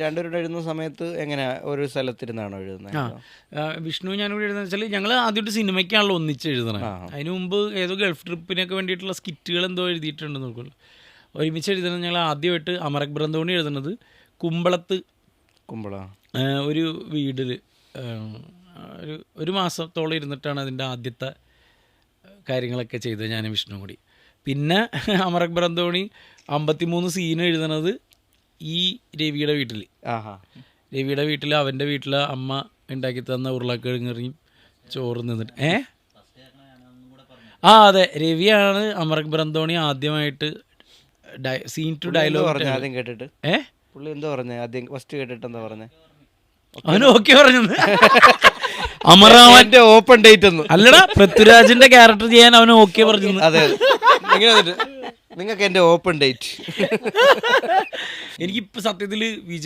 രണ്ടുപേരുടെ എഴുതുന്ന സമയത്ത് എങ്ങനെയാ ഒരു സ്ഥലത്തിരുന്നാണോ എഴുതുന്നത് ആ വിഷ്ണു ഞാനിവിടെ എഴുതുന്നത് വെച്ചാൽ ഞങ്ങൾ ആദ്യമായിട്ട് സിനിമയ്ക്കാണല്ലോ ഒന്നിച്ച് എഴുതണം. അതിന് മുമ്പ് ഏതോ ഗൾഫ് ട്രിപ്പിനൊക്കെ വേണ്ടിയിട്ടുള്ള സ്കിറ്റുകൾ എന്തോ എഴുതിയിട്ടുണ്ട് നോക്കുള്ളൂ ഒരുമിച്ച് എഴുതുന്നത് ഞങ്ങൾ ആദ്യമായിട്ട് അമരക് ബ്രന്തോണി എഴുതുന്നത് കുമ്പളത്ത് കുമ്പള. ഒരു വീടിൽ ഒരു ഒരു മാസത്തോളം ഇരുന്നിട്ടാണ് അതിന്റെ ആദ്യത്തെ കാര്യങ്ങളൊക്കെ ചെയ്തത് ഞാനും വിഷ്ണു കൂടി. പിന്നെ അമരക് ബ്രന്ഥോണി അമ്പത്തിമൂന്ന് സീൻ എഴുതണത് ഈ രവിയുടെ വീട്ടിൽ. രവിയുടെ വീട്ടിൽ അവന്റെ വീട്ടിൽ അമ്മ ഉണ്ടാക്കി തന്ന ഉരുളക്കിഴങ്ങറിയും ചോറ് നിന്നിട്ട് ഏ? ആ അതെ. രവിയാണ് അമരക് ബ്രന്തോണി ആദ്യമായിട്ട് സീൻ ടു പറഞ്ഞു ഡയലോഗ് ആദ്യം കേട്ടിട്ട്? ഏ? പുള്ളി എന്താ പറഞ്ഞേ ആദ്യം ഫസ്റ്റ് കേട്ടിട്ട് എന്താ പറഞ്ഞേ? അവന് ഓക്കെ പറഞ്ഞത് അമറാവൻ ഓപ്പൺ ഡേറ്റ് അല്ലടാ പൃഥ്വിരാജിന്റെ ക്യാരക്ടർ ചെയ്യാൻ അവന് ഓക്കെ പറഞ്ഞു അതെ നിങ്ങൾക്ക് എന്റെ ഓപ്പൺ ഡേറ്റ് എനിക്കിപ്പോ സത്യത്തിൽ വിജയ്